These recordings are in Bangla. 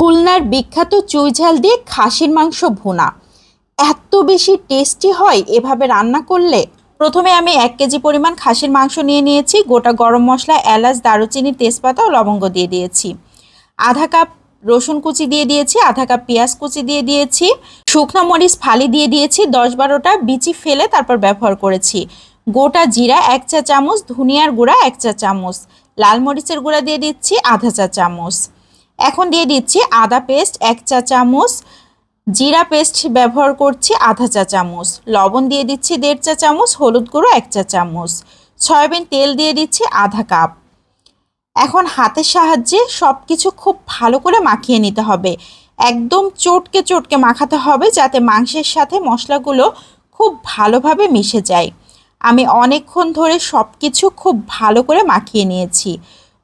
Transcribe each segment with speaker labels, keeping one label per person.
Speaker 1: খুলনার বিখ্যাত চুইঝাল দিয়ে খাসির মাংস ভুনা। এত বেশি টেস্টি হয় এভাবে রান্না করলে? প্রথমে আমি এক কেজি পরিমাণ খাসির মাংস নিয়ে নিয়েছি, গোটা গরম মশলা, এলাচ, দারুচিনি, তেজপাতা ও লবঙ্গ দিয়ে দিয়েছি। আধা কাপ রসুন কুচি দিয়ে দিয়েছি, আধা কাপ পেঁয়াজ কুচি দিয়ে দিয়েছি, শুকনো মরিচ ফালি দিয়ে দিয়েছি, দশ বারোটা বিচি ফেলে তারপর ব্যবহার করেছি। গোটা জিরা এক চা চামচ, ধনিয়ার গুঁড়া এক চা চামচ, লাল মরিচের গুঁড়া দিয়ে দিচ্ছি আধা চা চামচ। এখন দিয়ে দিচ্ছি আদা পেস্ট এক চা চামচ, জিরা পেস্ট ব্যবহার করছি আধা চা চামচ, লবণ দিয়ে দিচ্ছি দেড় চা চামচ, হলুদ গুঁড়ো এক চা চামচ, সয়াবিন তেল দিয়ে দিচ্ছি আধা কাপ। এখন হাতের সাহায্যে সব কিছু খুব ভালো করে মাখিয়ে নিতে হবে। একদম চটকে চটকে মাখাতে হবে যাতে মাংসের সাথে মশলাগুলো খুব ভালোভাবে মিশে যায়। আমি অনেকক্ষণ ধরে সব কিছু খুব ভালো করে মাখিয়ে নিয়েছি।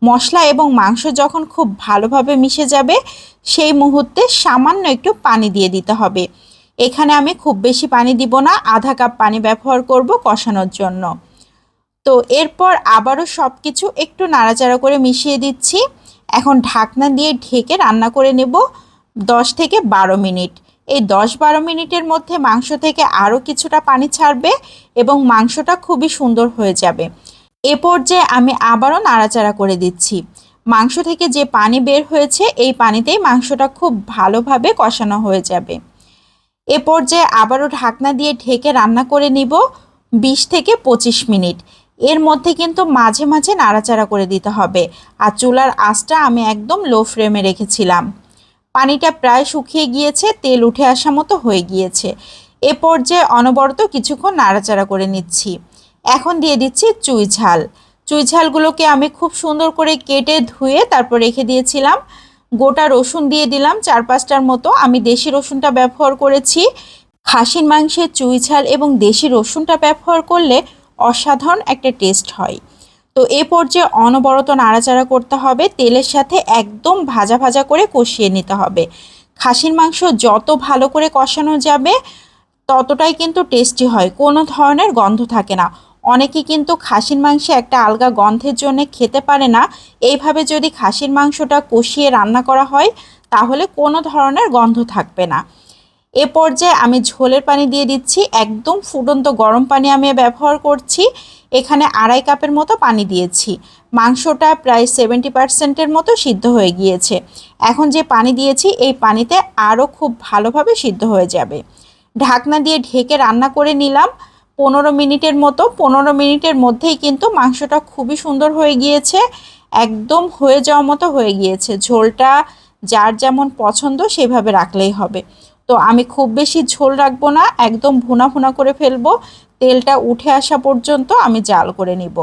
Speaker 1: মশলা এবং মাংস যখন খুব ভালোভাবে মিশে যাবে, সেই মুহূর্তে সামান্য একটু পানি দিয়ে দিতে হবে। এখানে আমি খুব বেশি পানি দিব না, আধা কাপ পানি ব্যবহার করব কষানোর জন্য। তো এরপর আবারও সব কিছু একটু নাড়াচাড়া করে মিশিয়ে দিচ্ছি। এখন ঢাকনা দিয়ে ঢেকে রান্না করে নেব দশ থেকে বারো মিনিট। এই দশ বারো মিনিটের মধ্যে মাংস থেকে আরও কিছুটা পানি ছাড়বে এবং মাংসটা খুবই সুন্দর হয়ে যাবে। এ পর্যায়ে আমি আবারও নাড়াচাড়া করে দিচ্ছি। মাংস থেকে যে পানি বের হয়েছে, এই পানিতেই মাংসটা খুব ভালোভাবে কষানো হয়ে যাবে। এ পর্যায়ে আবারও ঢাকনা দিয়ে ঢেকে রান্না করে নিব বিশ থেকে পঁচিশ মিনিট। এর মধ্যে কিন্তু মাঝে মাঝে নাড়াচাড়া করে দিতে হবে আর চুলার আঁচটা আমি একদম লো ফ্লেমে রেখেছিলাম। পানিটা প্রায় শুকিয়ে গিয়েছে, তেল উঠে আসা মতো হয়ে গিয়েছে। এ পর্যায়ে অনবরত কিছুক্ষণ নাড়াচাড়া করে নিচ্ছি। এখন দিয়ে দিচ্ছি চুই ঝাল। চুই ঝালগুলোকে আমি খুব সুন্দর করে কেটে ধুয়ে তারপর রেখে দিয়েছিলাম। গোটা রসুন দিয়ে দিলাম চার পাঁচটার মতো। আমি দেশি রসুনটা ব্যবহার করেছি। খাসির মাংসের চুই ঝাল এবং দেশি রসুনটা ব্যবহার করলে অসাধারণ একটা টেস্ট হয়। তো এ পর্যায়ে অনবরত নাড়াচাড়া করতে হবে। তেলের সাথে একদম ভাজা ভাজা করে কষিয়ে নিতে হবে। খাসির মাংস যত ভালো করে কষানো যাবে, ততটাই কিন্তু টেস্টি হয়। কোনো ধরনের গন্ধ থাকে না। অনেকে কিন্তু খাসির মাংসে একটা আলগা গন্ধের জন্য খেতে পারে না। এইভাবে যদি খাসির মাংসটা কষিয়ে রান্না করা হয়, তাহলে কোনো ধরনের গন্ধ থাকবে না। এ পর্যায়ে আমি ঝোলের পানি দিয়ে দিচ্ছি, একদম ফুটন্ত গরম পানি আমি ব্যবহার করছি। এখানে আড়াই কাপের মতো পানি দিয়েছি। মাংসটা প্রায় সেভেন্টি পার্সেন্টের মতো সিদ্ধ হয়ে গিয়েছে। এখন যে পানি দিয়েছি, এই পানিতে আরও খুব ভালোভাবে সিদ্ধ হয়ে যাবে। ঢাকনা দিয়ে ঢেকে রান্না করে নিলাম। পনেরো মিনিটের মতো, পনেরো মিনিটের মধ্যেই কিন্তু মাংসটা খুবই সুন্দর হয়ে গিয়েছে, একদম হয়ে যাওয়া মতো হয়ে গিয়েছে। ঝোলটা যার যেমন পছন্দ সেভাবে রাখলেই হবে। তো আমি খুব বেশি ঝোল রাখব না, একদম ভুনা ভুনা করে ফেলব। তেলটা উঠে আসা পর্যন্ত আমি জাল করে নিব।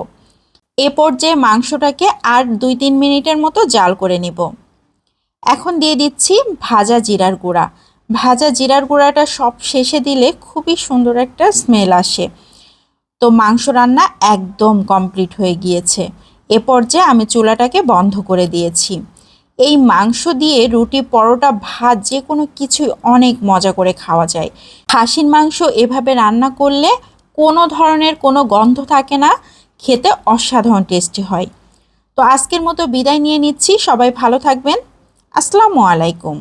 Speaker 1: এ পর্যায়ে মাংসটাকে আর দুই তিন মিনিটের মতো জাল করে নিব। এখন দিয়ে দিচ্ছি ভাজা জিরার গুঁড়া। ভাজা জিরার গুঁড়াটা সব শেষে দিলে খুবই সুন্দর একটা স্মেল আসে। তো মাংস রান্না একদম কমপ্লিট হয়ে গিয়েছে। এ পর্যায়ে আমি চুলাটাকে বন্ধ করে দিয়েছি। এই মাংস দিয়ে রুটি, পরোটা, ভাত, যে কোনো কিছুই অনেক মজা করে খাওয়া যায়। খাসির মাংস এভাবে রান্না করলে কোনো ধরনের কোনো গন্ধ থাকে না, খেতে অসাধারণ টেস্টি হয়। তো আজকের মতো বিদায় নিয়ে নিচ্ছি। সবাই ভালো থাকবেন। আসসালামু আলাইকুম।